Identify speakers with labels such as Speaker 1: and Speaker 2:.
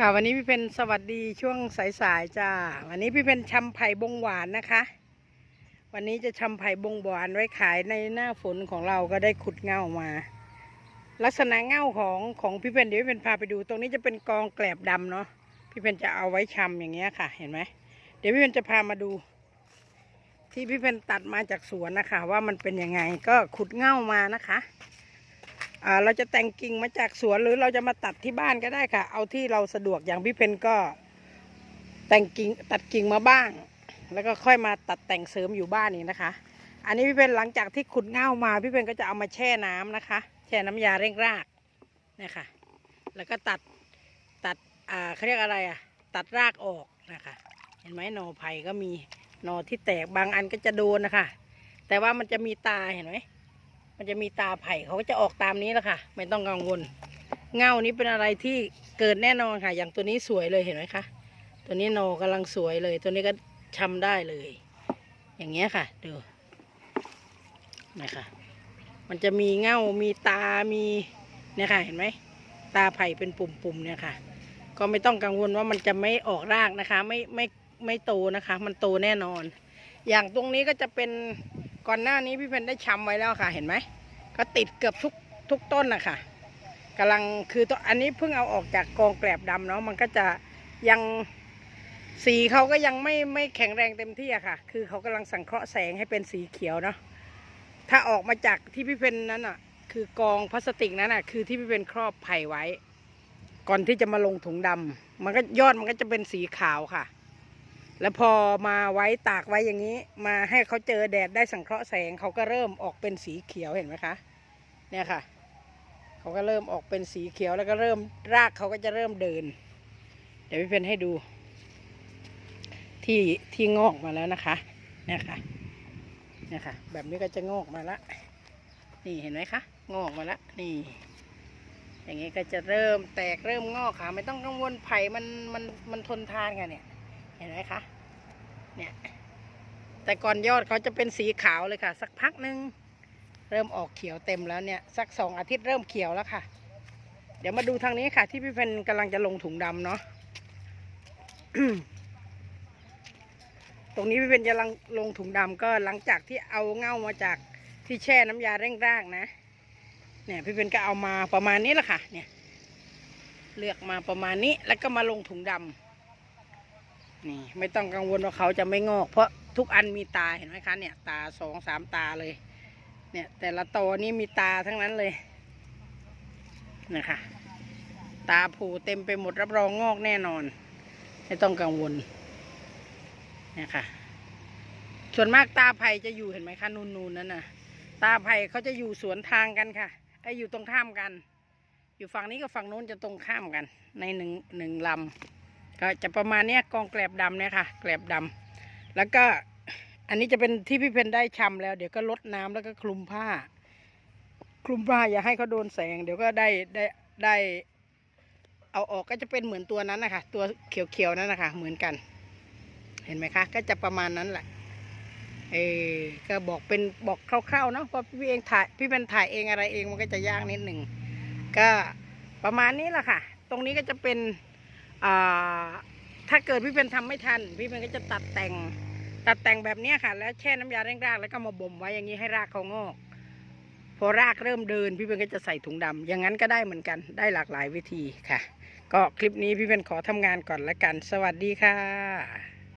Speaker 1: ค่ะวันนี้พี่เพนสวัสดีช่วงสายๆจ้า วันนี้พี่เพนชำไผ่บงหวานนะคะ วันนี้จะชำไผ่บงหวานไว้ขายในหน้าฝนของเราก็ได้ขุดเง่ามา ลักษณะเง่าของของพี่เพนเดี๋ยวพี่เพนพาไปดูตรงนี้จะเป็นกองแกลบดำเนาะพี่เพนจะเอาไว้ชำอย่างเงี้ยค่ะ เห็นไหมเดี๋ยวพี่เพนจะพามาดู ที่พี่เพนตัดมาจากสวนนะคะ ว่ามันเป็นยังไงก็ขุดเง่ามานะคะ เราจะแต่งกิ่งมาจากสวนหรือเราจะมาตัดที่บ้านก็ได้ค่ะ เอาที่เราสะดวกอย่างพี่เพนก็ แต่งกิ่งตัดกิ่งมาบ้าง แล้วก็ค่อยมาตัดแต่งเสริมอยู่บ้านนี่นะคะ อันนี้พี่เพนหลังจากที่ขุดเง่ามาพี่เพนก็จะเอามาแช่น้ำนะคะ แช่น้ำยาเร่งรากนะคะแล้วก็ตัดตัดอ่าเขาเรียกอะไรอะตัดรากออกนะคะ เห็นไหมหนอไผ่ก็มีหนอที่แตกบางอันก็จะโดนนะคะ แต่ว่ามันจะมีตาเห็นไหม มันจะมีตาไผ่เขาก็จะออกตามนี้แหละค่ะ ไม่ต้องกังวล เงานี้เป็นอะไรที่เกิดแน่นอนค่ะ อย่างตัวนี้สวยเลยเห็นไหมคะ ตัวนี้โนกำลังสวยเลย ตัวนี้ก็ชำได้เลย อย่างเงี้ยค่ะ ดูนะคะมันจะมีเงามีตา มีเนี่ยค่ะ เห็นไหม ตาไผ่เป็นปุ่มๆเนี่ยค่ะ ก็ไม่ต้องกังวลว่ามันจะไม่ออกรากนะคะ ไม่ไม่ไม่โตนะคะ มันโตแน่นอน อย่างตรงนี้ก็จะเป็นก่อนหน้านี้พี่เพนได้ชำไว้แล้วค่ะ เห็นไหม ก็ติดเกือบทุกทุกต้นนะคะกำลังคือตัวอันนี้เพิ่งเอาออกจากกองแกลบดำเนาะมันก็จะยังสีเขาก็ยังไม่ไม่แข็งแรงเต็มที่อะค่ะ คือเขากำลังสังเคราะห์แสงให้เป็นสีเขียวเนาะถ้าออกมาจากที่พี่เพนนั้นอะคือกองพลาสติกนั้นอะคือที่พี่เพนครอบไผ่ไว้ ก่อนที่จะมาลงถุงดำมันก็ยอดมันก็จะเป็นสีขาวค่ะ แล้วพอมาไว้ตากไว้อย่างนี้ มาให้เขาเจอแดดได้สังเคราะห์แสงเขาก็เริ่มออกเป็นสีเขียวเห็นไหมคะ เนี่ยค่ะ เขาก็เริ่มออกเป็นสีเขียวแล้วก็เริ่มรากเขาก็จะเริ่มเดิน เดี๋ยวพี่เพนให้ดู ที่ที่งอกมาแล้วนะคะ เนี่ยค่ะ เนี่ยค่ะ แบบนี้ก็จะงอกมาละ นี่เห็นไหมคะ งอกมาละ นี่ อย่างนี้ก็จะเริ่มแตกเริ่มงอกค่ะ ไม่ต้องกังวลไผ่มันมันมันทนทานค่ะเนี่ย เห็นไหมคะ เนี่ย แต่ก่อนยอดเขาจะเป็นสีขาวเลยค่ะ สักพักหนึ่งเริ่มออกเขียวเต็มแล้วเนี่ย สักสองอาทิตย์เริ่มเขียวแล้วค่ะ เดี๋ยวมาดูทางนี้ค่ะ ที่พี่เพนกำลังจะลงถุงดำเนาะตรงนี้พี่เพนจะลังลงถุงดำก็หลังจากที่เอาเง่ามาจากที่แช่น้ำยาเร่งรากนะ เนี่ยพี่เพนก็เอามาประมาณนี้แหละค่ะ เนี่ย เลือกมาประมาณนี้แล้วก็มาลงถุงดำ นี่ไม่ต้องกังวลว่าเขาจะไม่งอก เพราะทุกอันมีตาเห็นไหมคะเนี่ย ตาสองสามตาเลย เนี่ย แต่ละตัวนี้มีตาทั้งนั้นเลยนะคะตาผูเต็มไปหมดรับรองงอกแน่นอน ไม่ต้องกังวลนี่ยค่ะส่วนมากตาไผ่จะอยู่เห็นไหมคะนูนๆนนั่นน่ะ ตาไผ่เขาจะอยู่สวนทางกันค่ะไออยู่ตรงข้ามกัน อยู่ฝั่งนี้กับฝั่งโน้นจะตรงข้ามกัน ในหนึ่งหนึ่งลำ ก็จะประมาณเนี้ยกองแกลบดำเนี่ยค่ะ แกลบดำแล้วก็อันนี้จะเป็นที่พี่เพนได้ชำแล้ว เดี๋ยวก็ลดน้ำแล้วก็คลุมผ้า คลุมผ้าอย่าให้เขาโดนแสง เดี๋ยวก็ได้ได้ได้ เอาออกก็จะเป็นเหมือนตัวนั้นนะคะตัวเขียวๆนั่นนะคะเหมือนกัน เห็นไหมคะ ก็จะประมาณนั้นแหละเออก็บอกเป็นบอกคร่าวๆเนาะเพราะพี่เองถ่ายพี่เป็นถ่ายเองอะไรเองมันก็จะยากนิดหนึ่งก็ประมาณนี้แหละค่ะ ตรงนี้ก็จะเป็น ถ้าเกิดพี่เป็นทำไม่ทัน พี่เป็นก็จะตัดแต่ง ตัดแต่งแบบนี้ค่ะ แล้วแช่น้ำยาเร่งรากแล้วก็มาบ่มไว้อย่างนี้ให้รากเขางอก พอรากเริ่มเดิน พี่เป็นก็จะใส่ถุงดำอย่างนั้นก็ได้เหมือนกันได้หลากหลายวิธีค่ะ ก็คลิปนี้พี่เป็นขอทำงานก่อนละกัน สวัสดีค่ะ